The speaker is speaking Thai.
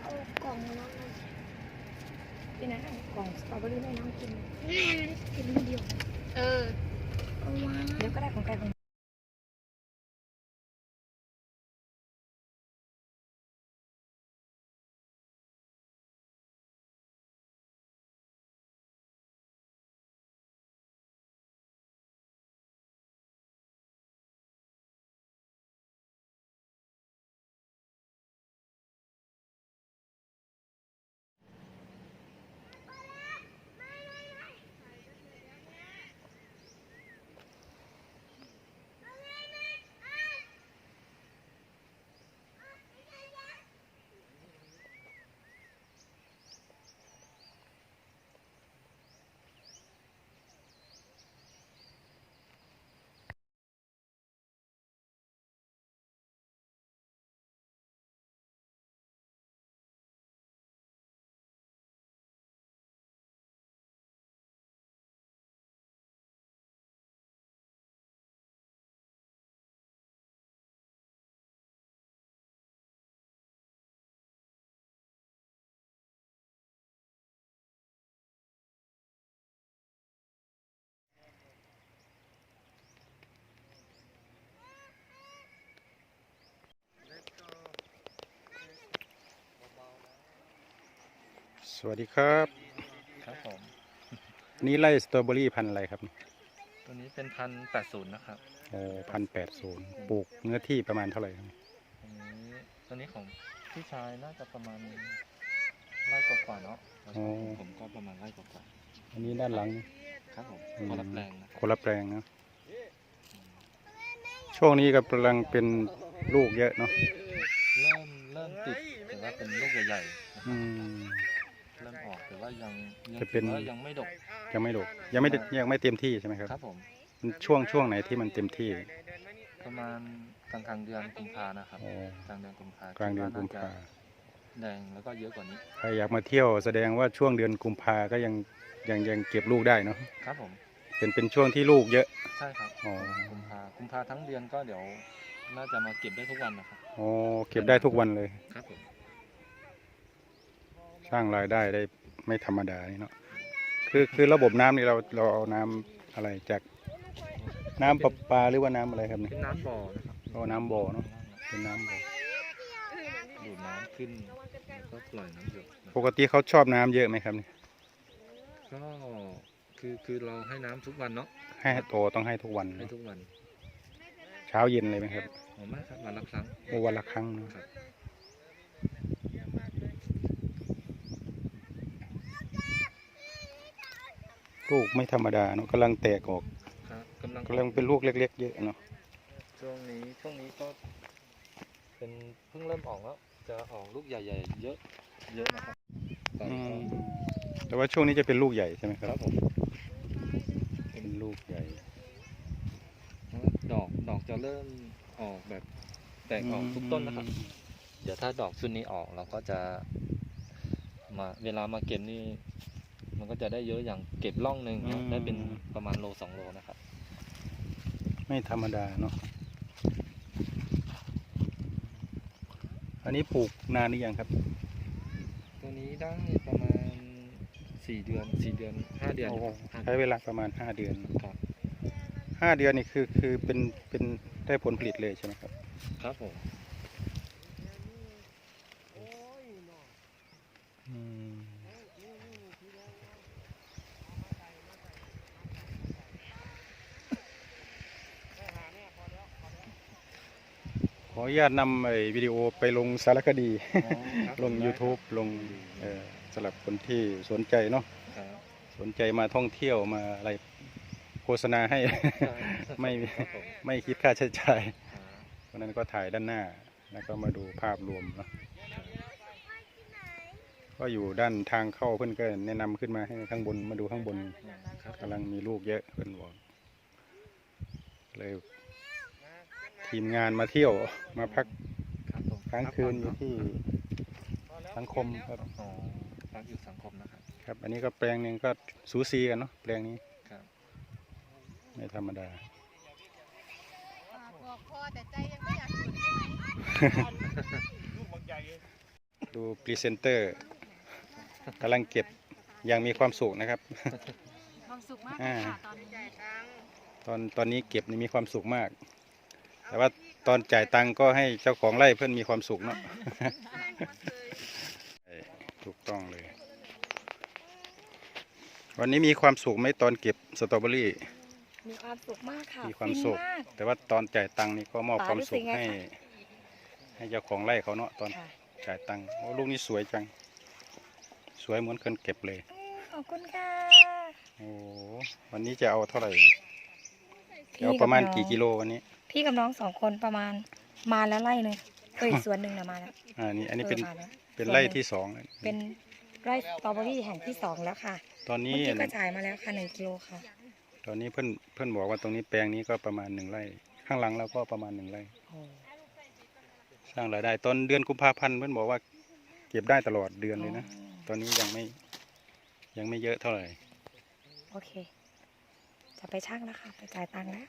เอากล่องน้องมาที่ไหนเอากล่องสตรอเบอรี่ให้น้องกินแม่กินคนเดียว เออ เอามาเดี๋ยวก็ได้ของใครของ สวัสดีครับครับผมอันนี้ไล่สตรอเบอรี่พันธุ์อะไรครับตัวนี้เป็นพันแปดศูนย์นะครับโอ้พันแปดศูนย์ปลูกเนื้อที่ประมาณเท่าไหร่ครับตัวนี้ตัวนี้ของพี่ชายน่าจะประมาณไร่กว่าๆเนาะแล้วก็ของผมก็ประมาณไร่กว่าอันนี้ด้านหลังๆครับผมอืมคนละแปลงนะคครับนละแปลงนะช่วงนี้กำลังเป็นลูกเยอะเนาะเริ่มเริ่มติดแต่ว่าเป็นลูกใหญ่ๆ กแต่ว่ายังยังจะเป็น ถือว่ายังไม่ดก ยังไม่ดกยังไม่ได้ยังไม่เต็มที่ใช่ไหมครับครับผม มันช่วงช่วงไหนที่มันเต็มที่ประมาณกลางกลางๆเดือนกุมภานะครับโอ้กลางเดือนกุมภากลางเดือนกุมภาแดงแล้วก็เยอะกว่านี้ ใครอยากมาเที่ยวแสดงว่าช่วงเดือนกุมภาก็ยังยังยังเก็บลูกได้เนาะครับผม เป็นเป็นช่วงที่ลูกเยอะ ใช่ครับอ๋อ กุมภากุมภาทั้งเดือนก็เดี๋ยวน่าจะมาเก็บได้ทุกวันนะครับโอ้เก็บได้ทุกวันเลย ครับผม สร้างรายได้ได้ ไม่ธรรมดานี่เนาะคือคือระบบน้ำนี่เราเราเอาน้ำอะไรจากน้ำประปาหรือว่าน้ำอะไรครับเนี่ยเป็นน้ำบ่อนะครับเอาน้ำบ่อเนาะเป็นน้ำบ่อดูดน้ำขึ้นแล้วก็ปล่อยน้ำหยดนะปกติเขาชอบน้ำเยอะไหมครับเนี่ยก็คือคือเราให้น้ำทุกวันเนาะให้โตต้องให้ทุกวันให้เนอะทุกวันเช้าเย็นเลยไหมครับ หอมมากครับวันละครั้งโอวันละครั้งเนอะครับ ลูกไม่ธรรมดาเนาะกำลังแตกออกครับกำลังกำลังเป็นลูกเล็ก ๆ เยอะเนาะช่วงนี้ช่วงนี้ก็ เป็นเพิ่งเริ่มออกแล้วจะออกลูกใหญ่ๆเยอะเยอะนะครับตอนอืนี้มแต่ว่าช่วงนี้จะเป็นลูกใหญ่ใช่ไหมคก็รับครับผมเป็นลูกใหญ่ ดอกดอกจะเริ่มออกแบบแตกออกทุกต้นนะครับ เดี๋ยวถ้าดอกชุดนี้ออกเราก็จะมาเวลามาเก็บนี่ มันก็จะได้เยอะอย่างเก็บร่องหนึ่งเนี่ยได้เป็นประมาณโลสองโลนะครับ ไม่ธรรมดาเนาะ อันนี้ปลูกนานหรือยังครับ ตัวนี้ได้ประมาณสี่เดือนสี่เดือนห้าเดือนโอ้โหครับใช้เวลาประมาณห้าเดือนครับห้าเดือนนี่คือคือเป็นเป็นได้ผลผลิตเลยใช่ไหมครับ ครับผม ออนุญาตนำไอ้วิดีโอไปลงสารคดี ลง YouTube ลงเอ่อสำหรับคนที่สนใจเนาะครับสนใจมาท่องเที่ยวมาอะไรโฆษณาให้ ไม่ครับผมไม่คิดค่าใช้จ่ายครับเพราะนั้นก็ถ่ายด้านหน้า แล้วก็มาดูภาพรวมเนาะก็อยู่ด้านทางเข้าเพื่อนก็แนะนำขึ้นมาให้ข้างบนมาดูข้างบนครับกำลังมีลูกเยอะเพื่อนบอกเลย ทีมงานมาเที่ยวมาพักครับผมค้างคืนอยู่ที่สังคมครับอ๋อพักอยู่สังคมนะครับ ครับ อันนี้ก็แปลงหนึ่งก็สูสีกันเนาะแปลงนี้ครับไม่ธรรมดาบอกพ่อแต่ใจยังไม่อยากหยุดใช่ไหมดูพรีเซนเตอร์กำลังเก็บอย่างมีความสุขนะครับ ความสุขมากอ่าค่ะตอนนี้ตอนตอนนี้เก็บนี่มีความสุขมาก แต่ว่าตอนจ่ายตังค์ก็ให้เจ้าของไร่เพื่อนมีความสุขเนาะเอ้ยถูกต้องเลย วันนี้มีความสุขไหมตอนเก็บสตรอเบอรี่ มีความสุขมากค่ะมีความฟินสุขมากแต่ว่าตอนจ่ายตังค์นี่ก็มอบป๋าความรู้สึสุกขไงให้คะให้เจ้าของไร่เขาเนาะตอนค่ะจ่ายตังค์โอ้ลูกนี้สวยจัง สวยเหมือนคนเก็บเลยอืมขอบคุณค่ะ โอ้วันนี้จะเอาเท่าไหร่พี่เอาประมาณกับน้องกี่กิโลวันนี้ พี่กับน้องสองคนประมาณมาแล้วไร่หนึ่งเอ้ยสวนหนึ่งนะมาแล้วอ่านี่อันนี้เป็นออมาแล้วเป็นส่วนไร่หงที่สองแล้วเป็นไร่สตรอเบอรี่แห่งที่สองแล้วค่ะตอนนี้ เมื่อกี้ก็จ่ายมาแล้วค่ะหนึ่งกิโลค่ะ ตอนนี้เพื่อนเพื่อนบอกว่าตรงนี้แปลงนี้ก็ประมาณหนึ่งไร่ ข้างหลังเราก็ประมาณหนึ่งไร่ โอ้สร้างรายได้ตอนเดือนกุมภาพันธ์เพื่อนบอกว่าเก็บได้ตลอดเดือนเลยนะ ตอนนี้ยังไม่ยังไม่เยอะเท่าไหร่ โอเค จะไปช่างแล้วค่ะ ไปจ่ายตังค์แล้ว